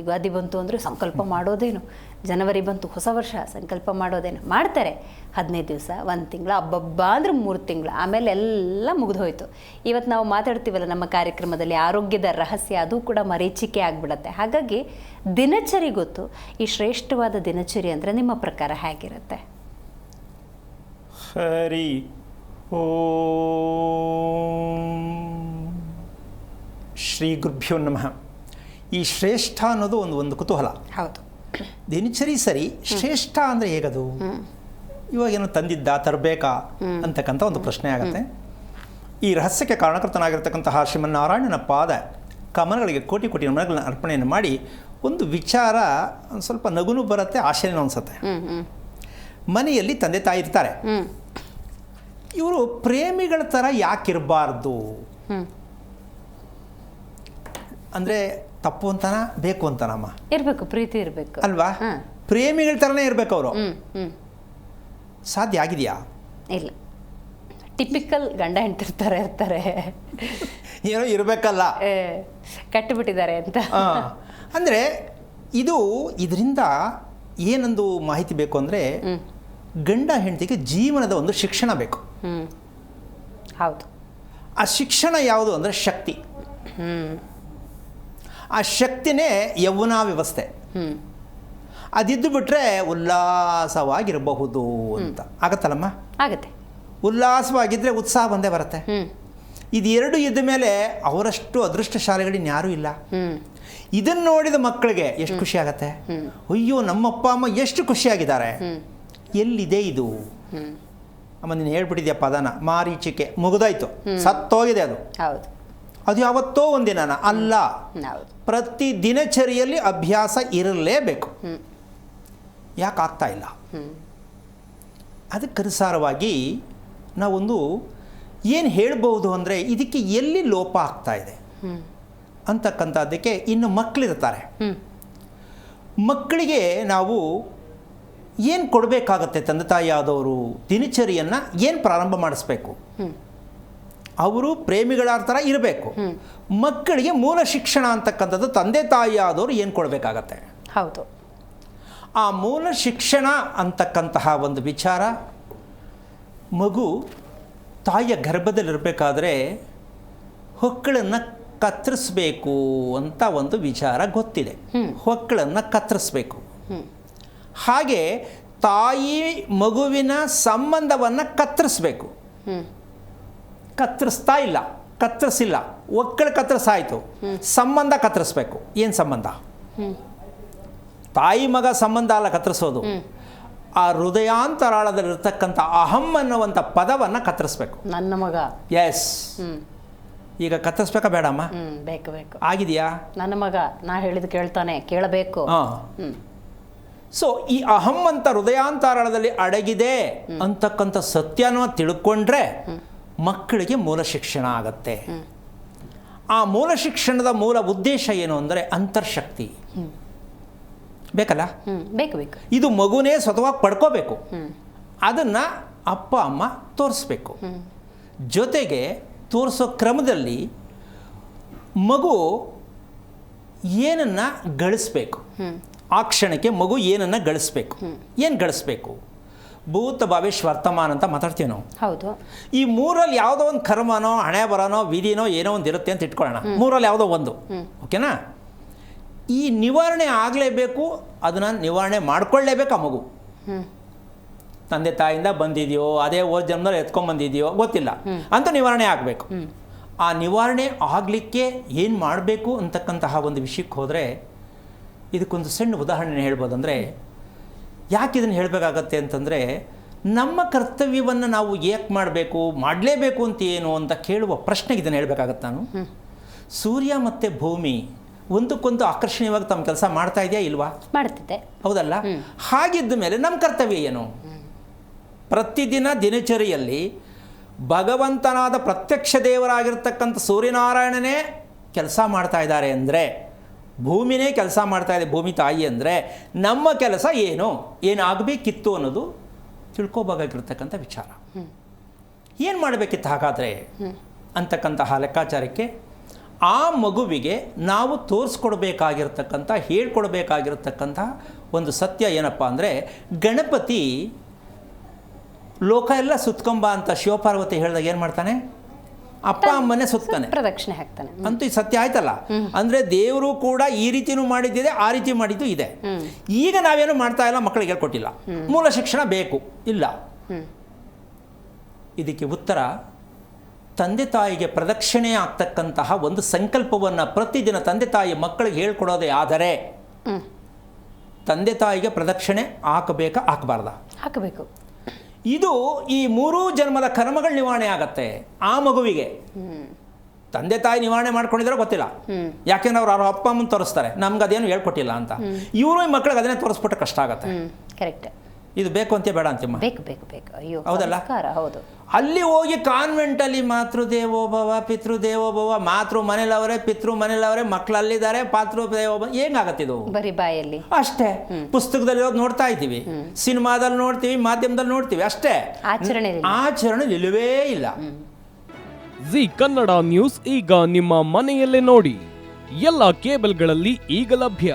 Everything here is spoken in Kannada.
ಯುಗಾದಿ ಬಂತು ಅಂದರೆ ಸಂಕಲ್ಪ ಮಾಡೋದೇನು? ಜನವರಿ ಬಂತು, ಹೊಸ ವರ್ಷ, ಸಂಕಲ್ಪ ಮಾಡೋದೇನು? ಮಾಡ್ತಾರೆ. ಹದಿನೈದು ದಿವಸ, ಒಂದು ತಿಂಗಳು, ಹಬ್ಬಬ್ಬ ಅಂದ್ರೆ ಮೂರು ತಿಂಗಳು. ಆಮೇಲೆ ಎಲ್ಲ ಮುಗಿದು ಹೋಯ್ತು ಇವತ್ತು ನಾವು ಮಾತಾಡ್ತೀವಲ್ಲ ನಮ್ಮ ಕಾರ್ಯಕ್ರಮದಲ್ಲಿ ಆರೋಗ್ಯದ ರಹಸ್ಯ, ಅದು ಕೂಡ ಮರೀಚಿಕೆ ಆಗಿಬಿಡತ್ತೆ. ಹಾಗಾಗಿ ದಿನಚರಿ ಗೊತ್ತು, ಈ ಶ್ರೇಷ್ಠವಾದ ದಿನಚರಿ ಅಂದರೆ ನಿಮ್ಮ ಪ್ರಕಾರ ಹೇಗಿರುತ್ತೆ? ಹರಿ ಓ. ಶ್ರೀ ಗುರುಭ್ಯೋ ನಮಃ. ಈ ಶ್ರೇಷ್ಠ ಅನ್ನೋದು ಒಂದು ಒಂದು ಕುತೂಹಲ. ಹೌದು. ದಿನಚರಿ ಸರಿ ಶ್ರೇಷ್ಠ ಅಂದರೆ ಹೇಗದು? ಇವಾಗ ಏನೋ ತಂದಿದ್ದ ತರಬೇಕಾ? ಅಂತಕ್ಕಂಥ ಒಂದು ಪ್ರಶ್ನೆ ಆಗುತ್ತೆ. ಈ ರಹಸ್ಯಕ್ಕೆ ಕಾರಣಕರ್ತನಾಗಿರ್ತಕ್ಕಂತಹ ಶ್ರೀಮನ್ನಾರಾಯಣನ ಪಾದ ಕಮನಗಳಿಗೆ ಕೋಟಿ ಕೋಟಿ ನಮನಗಳನ್ನ ಅರ್ಪಣೆಯನ್ನು ಮಾಡಿ ಒಂದು ವಿಚಾರ ಒಂದು ಸ್ವಲ್ಪ ನಗುನು ಬರುತ್ತೆ ಆಶ್ಚರ್ಯನೂ ಅನಿಸುತ್ತೆ. ಮನೆಯಲ್ಲಿ ತಂದೆ ತಾಯಿ ಇರ್ತಾರೆ. ಇವರು ಪ್ರೇಮಿಗಳ ಥರ ಯಾಕಿರಬಾರ್ದು? ಅಂದರೆ ತಪ್ಪು ಅಂತನ ಬೇಕು ಅಂತನಮ್ಮ ಇರಬೇಕು ಪ್ರೀತಿ ಇರಬೇಕು. ಅಲ್ವಾ? ಪ್ರೇಮಿಗಳ ಥರನೇ ಇರಬೇಕು ಅವರು. ಸಾಧ್ಯ ಆಗಿದೆಯಾ? ಇಲ್ಲ. ಟಿಪಿಕಲ್ ಗಂಡ ಹೆಂಡ್ತಿರ್ತಾರೆ ಇರ್ತಾರೆ. ಏನೋ ಇರಬೇಕಲ್ಲ. ಕಟ್ಟಿಬಿಟ್ಟಿದ್ದಾರೆ ಅಂತ. ಅಂದರೆ ಇದು ಇದರಿಂದ ಏನೊಂದು ಮಾಹಿತಿ ಬೇಕು ಅಂದರೆ ಗಂಡ ಹೆಂಡತಿಗೆ ಜೀವನದ ಒಂದು ಶಿಕ್ಷಣ ಬೇಕು. ಹೌದು. ಆ ಶಿಕ್ಷಣ ಯಾವುದು ಅಂದರೆ ಶಕ್ತಿ. ಆ ಶಕ್ತಿನೇ ಯೌವನ ವ್ಯವಸ್ಥೆ. ಅದಿದ್ದು ಬಿಟ್ಟರೆ ಉಲ್ಲಾಸವಾಗಿರಬಹುದು ಅಂತ. ಆಗತ್ತಲ್ಲಮ್ಮ? ಆಗತ್ತೆ. ಉಲ್ಲಾಸವಾಗಿದ್ದರೆ ಉತ್ಸಾಹ ಬಂದೇ ಬರುತ್ತೆ. ಇದು ಎರಡು ಇದ್ದ ಮೇಲೆ ಅವರಷ್ಟು ಅದೃಷ್ಟಶಾಲಿಗಳಿನ್ ಯಾರೂ ಇಲ್ಲ. ಇದನ್ನು ನೋಡಿದ ಮಕ್ಕಳಿಗೆ ಎಷ್ಟು ಖುಷಿ ಆಗತ್ತೆ? ಅಯ್ಯೋ ನಮ್ಮಪ್ಪ ಅಮ್ಮ ಎಷ್ಟು ಖುಷಿಯಾಗಿದ್ದಾರೆ. ಎಲ್ಲಿದೆ ಇದು? ಅಮ್ಮ ನೀನು ಹೇಳ್ಬಿಟ್ಟಿದ್ಯಾ ಪದನ ಮಾರೀಚಿಕೆ ಮುಗಿದಾಯ್ತು. ಸತ್ತೋಗಿದೆ ಅದು. ಹೌದು. ಅದು ಯಾವತ್ತೋ ಒಂದಿನ ಅಲ್ಲ. ಪ್ರತಿ ದಿನಚರಿಯಲ್ಲಿ ಅಭ್ಯಾಸ ಇರಲೇಬೇಕು. ಯಾಕೆ ಆಗ್ತಾ ಇಲ್ಲ? ಅದಕ್ಕನುಸಾರವಾಗಿ ನಾವೊಂದು ಏನು ಹೇಳ್ಬೋದು ಅಂದರೆ ಇದಕ್ಕೆ ಎಲ್ಲಿ ಲೋಪ ಆಗ್ತಾ ಇದೆ? ಅಂತಕ್ಕಂಥದ್ದಕ್ಕೆ ಇನ್ನು ಮಕ್ಕಳಿರ್ತಾರೆ ಮಕ್ಕಳಿಗೆ ನಾವು ಏನು ಕೊಡಬೇಕಾಗತ್ತೆ ತಂದೆ ತಾಯಿ ಆದವರು ದಿನಚರಿಯನ್ನು ಏನು ಪ್ರಾರಂಭ ಮಾಡಿಸ್ಬೇಕು? ಅವರು ಪ್ರೇಮಿಗಳ ಥರ ಇರಬೇಕು. ಮಕ್ಕಳಿಗೆ ಮೂಲ ಶಿಕ್ಷಣ ಅಂತಕ್ಕಂಥದ್ದು ತಂದೆ ತಾಯಿ ಆದವರು ಏನು ಕೊಡಬೇಕಾಗತ್ತೆ? ಹೌದು. ಆ ಮೂಲ ಶಿಕ್ಷಣ ಅಂತಕ್ಕಂತಹ ಒಂದು ವಿಚಾರ ಮಗು ತಾಯಿಯ ಗರ್ಭದಲ್ಲಿರಬೇಕಾದ್ರೆ ಹೊಕ್ಕಳನ್ನು ಕತ್ತರಿಸ್ಬೇಕು ಅಂತ ಒಂದು ವಿಚಾರ ಗೊತ್ತಿದೆ. ಹೊಕ್ಕಳನ್ನು ಕತ್ತರಿಸ್ಬೇಕು. ಹಾಗೆ ತಾಯಿ ಮಗುವಿನ ಸಂಬಂಧವನ್ನು ಕತ್ತರಿಸ್ಬೇಕು. ಕತ್ತರಿಸ್ತಾ ಇಲ್ಲ ಕತ್ತರಿಸಿಲ್ಲ. ಒಕ್ಕಳು ಕತ್ತರಿಸಾಯಿತು. ಸಂಬಂಧ ಕತ್ತರಿಸ್ಬೇಕು. ಏನು ಸಂಬಂಧ? ತಾಯಿ ಮಗ ಸಂಬಂಧ ಅಲ್ಲ ಕತ್ತರಿಸೋದು. ಆ ಹೃದಯಾಂತರಾಳದಲ್ಲಿರ್ತಕ್ಕಂಥ ಅಹಂ ಅನ್ನುವಂಥ ಪದವನ್ನು ಕತ್ತರಿಸ್ಬೇಕು. ನನ್ನ ಮಗ. ಎಸ್ ಈಗ ಕತ್ತರಿಸ್ಬೇಕಾ ಬೇಡಮ್ಮ? ಬೇಕು ಬೇಕು. ಆಗಿದೆಯಾ? ನನ್ನ ಮಗ ನಾ ಹೇಳಿದ ಕೇಳ್ತಾನೆ ಕೇಳಬೇಕು. ಹಾಂ. ಸೊ ಈ ಅಹಂ ಅಂತ ಹೃದಯಾಂತರಾಳದಲ್ಲಿ ಅಡಗಿದೆ ಅಂತಕ್ಕಂಥ ಸತ್ಯನ ತಿಳ್ಕೊಂಡ್ರೆ ಮಕ್ಕಳಿಗೆ ಮೂಲ ಶಿಕ್ಷಣ ಆಗತ್ತೆ. ಆ ಮೂಲ ಶಿಕ್ಷಣದ ಮೂಲ ಉದ್ದೇಶ ಏನು ಅಂದರೆ ಅಂತರ್ಶಕ್ತಿ. ಬೇಕಲ್ಲ? ಬೇಕು ಬೇಕು. ಇದು ಮಗುನೇ ಸ್ವತವಾಗಿ ಪಡ್ಕೋಬೇಕು. ಅದನ್ನು ಅಪ್ಪ ಅಮ್ಮ ತೋರಿಸ್ಬೇಕು. ಜೊತೆಗೆ ತೋರಿಸೋ ಕ್ರಮದಲ್ಲಿ ಮಗು ಏನನ್ನು ಗಳಿಸ್ಬೇಕು. ಆ ಕ್ಷಣಕ್ಕೆ ಮಗು ಏನನ್ನು ಗಳಿಸ್ಬೇಕು. ಏನು ಗಳಿಸ್ಬೇಕು? ಭೂತ ಭವಿಷ್ ವರ್ತಮಾನ ಅಂತ ಮಾತಾಡ್ತೀವಿ ನಾವು. ಹೌದು. ಈ ಮೂರಲ್ಲಿ ಯಾವುದೋ ಒಂದು ಕರ್ಮನೋ ಹಣೆ ಬರೋನೋ ವಿಧಿನೋ ಏನೋ ಒಂದು ಇರುತ್ತೆ ಅಂತ ಇಟ್ಕೊಳ್ಳೋಣ. ಮೂರಲ್ಲಿ ಯಾವುದೋ ಒಂದು. ಓಕೆನಾ? ಈ ನಿವಾರಣೆ ಆಗಲೇಬೇಕು ಅದನ್ನು ನಿವಾರಣೆ ಮಾಡ್ಕೊಳ್ಳೇಬೇಕು ಆ ಮಗು. ತಂದೆ ತಾಯಿಂದ ಬಂದಿದೆಯೋ ಅದೇ ಓದ್ ಜನ್ಮದಲ್ಲಿ ಎತ್ಕೊಂಡ್ಬಂದಿದೆಯೋ ಗೊತ್ತಿಲ್ಲ. ಅಂತ ನಿವಾರಣೆ ಆಗಬೇಕು. ಆ ನಿವಾರಣೆ ಆಗಲಿಕ್ಕೆ ಏನು ಮಾಡಬೇಕು ಅಂತಕ್ಕಂತಹ ಒಂದು ವಿಷಯಕ್ಕೆ ಹೋದರೆ ಇದಕ್ಕೊಂದು ಸಣ್ಣ ಉದಾಹರಣೆ ಹೇಳ್ಬೋದಂದರೆ ಯಾಕೆ ಇದನ್ನು ಹೇಳಬೇಕಾಗತ್ತೆ ಅಂತಂದರೆ ನಮ್ಮ ಕರ್ತವ್ಯವನ್ನು ನಾವು ಏಕೆ ಮಾಡಬೇಕು ಮಾಡಲೇಬೇಕು ಅಂತ ಏನು ಅಂತ ಕೇಳುವ ಪ್ರಶ್ನೆಗೆ ಇದನ್ನು ಹೇಳಬೇಕಾಗತ್ತೆ ನಾನು. ಸೂರ್ಯ ಮತ್ತು ಭೂಮಿ ಒಂದಕ್ಕೊಂದು ಆಕರ್ಷಣೀಯವಾಗಿ ತಮ್ಮ ಕೆಲಸ ಮಾಡ್ತಾ ಇದೆಯಾ ಇಲ್ವಾ? ಮಾಡ್ತಿದ್ದೆ. ಹೌದಲ್ಲ? ಹಾಗಿದ್ದ ಮೇಲೆ ನಮ್ಮ ಕರ್ತವ್ಯ ಏನು? ಪ್ರತಿದಿನ ದಿನಚರಿಯಲ್ಲಿ ಭಗವಂತನಾದ ಪ್ರತ್ಯಕ್ಷ ದೇವರಾಗಿರ್ತಕ್ಕಂಥ ಸೂರ್ಯನಾರಾಯಣನೇ ಕೆಲಸ ಮಾಡ್ತಾ ಇದ್ದಾರೆ ಅಂದರೆ ಭೂಮಿನೇ ಕೆಲಸ ಮಾಡ್ತಾ ಇದೆ ಭೂಮಿ ತಾಯಿ ಅಂದರೆ ನಮ್ಮ ಕೆಲಸ ಏನು? ಏನಾಗಬೇಕಿತ್ತು ಅನ್ನೋದು ತಿಳ್ಕೋಬೇಕಾಗಿರ್ತಕ್ಕಂಥ ವಿಚಾರ. ಏನು ಮಾಡಬೇಕಿತ್ತು ಹಾಗಾದರೆ? ಅಂತಕ್ಕಂತಹ ಲೆಕ್ಕಾಚಾರಕ್ಕೆ ಆ ಮಗುವಿಗೆ ನಾವು ತೋರಿಸ್ಕೊಡ್ಬೇಕಾಗಿರ್ತಕ್ಕಂಥ ಹೇಳ್ಕೊಡ್ಬೇಕಾಗಿರ್ತಕ್ಕಂಥ ಒಂದು ಸತ್ಯ ಏನಪ್ಪ ಅಂದರೆ ಗಣಪತಿ ಲೋಕ ಎಲ್ಲ ಸುತ್ಕೊಂಬ ಅಂತ ಶಿವಪಾರ್ವತಿ ಹೇಳಿದಾಗ ಏನು ಮಾಡ್ತಾನೆ? ಅಪ್ಪ ಅಮ್ಮನೇ ಸುತ್ತಾನೆ. ಪ್ರದಕ್ಷಿಣೆ ಹಾಕ್ತಾನೆ. ಅಂತೂ ಇದು ಸತ್ಯ ಆಯ್ತಲ್ಲ? ಅಂದ್ರೆ ದೇವರು ಕೂಡ ಈ ರೀತಿನೂ ಮಾಡಿದ್ದಿದೆ ಆ ರೀತಿ ಮಾಡಿದ್ದು ಇದೆ. ಈಗ ನಾವೇನು ಮಾಡ್ತಾ ಇಲ್ಲ ಮಕ್ಕಳಿಗೆ ಹೇಳ್ಕೊಟ್ಟಿಲ್ಲ. ಮೂಲ ಶಿಕ್ಷಣ ಬೇಕು ಇಲ್ಲ. ಇದಕ್ಕೆ ಉತ್ತರ ತಂದೆ ತಾಯಿಗೆ ಪ್ರದಕ್ಷಿಣೆ ಆಗ್ತಕ್ಕಂತಹ ಒಂದು ಸಂಕಲ್ಪವನ್ನು ಪ್ರತಿದಿನ ತಂದೆ ತಾಯಿ ಮಕ್ಕಳಿಗೆ ಹೇಳ್ಕೊಡೋದೇ ಆದರೆ ತಂದೆ ತಾಯಿಗೆ ಪ್ರದಕ್ಷಿಣೆ ಹಾಕಬೇಕಾ ಹಾಕಬಾರ್ದ? ಹಾಕಬೇಕು. ಇದು ಈ ಮೂರೂ ಜನ್ಮದ ಕರ್ಮಗಳು ನಿವಾರಣೆ ಆಗತ್ತೆ ಆ ಮಗುವಿಗೆ. ತಂದೆ ತಾಯಿ ನಿವಾರಣೆ ಮಾಡ್ಕೊಂಡಿದ್ರೆ ಗೊತ್ತಿಲ್ಲ. ಯಾಕೆಂದ್ರೆ ಅವ್ರು ಅವ್ರ ಅಪ್ಪ ಅಮ್ಮನ ತೋರಿಸ್ತಾರೆ. ನಮ್ಗೆ ಅದೇನು ಹೇಳ್ಕೊಟ್ಟಿಲ್ಲ ಅಂತ. ಇವರು ಈ ಮಕ್ಕಳಿಗೆ ಅದನ್ನೇ ತೋರಿಸ್ಬಿಟ್ರೆ ಕಷ್ಟ ಆಗತ್ತೆ. ಕರೆಕ್ಟ್ ಇದು ಬೇಕು ಅಂತ ಬೇಡ ಅಂತಿಮ್ಮ ಬೇಕು ಬೇಕು ಬೇಕು. ಅಯ್ಯೋ ಹೌದಲ್ಲ? ಸಂಸ್ಕಾರ ಹೌದು. ಅಲ್ಲಿ ಹೋಗಿ ಕಾನ್ವೆಂಟಲ್ಲಿ ಮಾತೃದೇವೋಭವ ಪಿತೃದೇವೋಭವ ಮಾತೃ ಮನೇಲವರೇ ಪಿತೃ ಮನೇಲವರೇ ಮಕ್ಕಳು ಅಲ್ಲಿದ್ದಾರೆ ಪಾತೃ ದೇವೋಭವ ಹೆಂಗಾಗತ್ತಿದು ಬರೀ ಬಾಯಲ್ಲಿ. ಅಷ್ಟೇ. ಪುಸ್ತಕದಲ್ಲಿ ಇರೋದು ನೋಡ್ತಾ ಇದ್ದೀವಿ. ಸಿನಿಮಾದಲ್ಲಿ ನೋಡ್ತೀವಿ ಮಾಧ್ಯಮದಲ್ಲಿ ನೋಡ್ತೀವಿ ಅಷ್ಟೇ. ಆಚರಣೆ ಆಚರಣೆ ಇಲ್ಲವೇ ಇಲ್ಲ. ಜಿ ಕನ್ನಡ ನ್ಯೂಸ್ ಈಗ ನಿಮ್ಮ ಮನೆಯಲ್ಲೇ ನೋಡಿ. ಎಲ್ಲ ಕೇಬಲ್ಗಳಲ್ಲಿ ಈಗ ಲಭ್ಯ.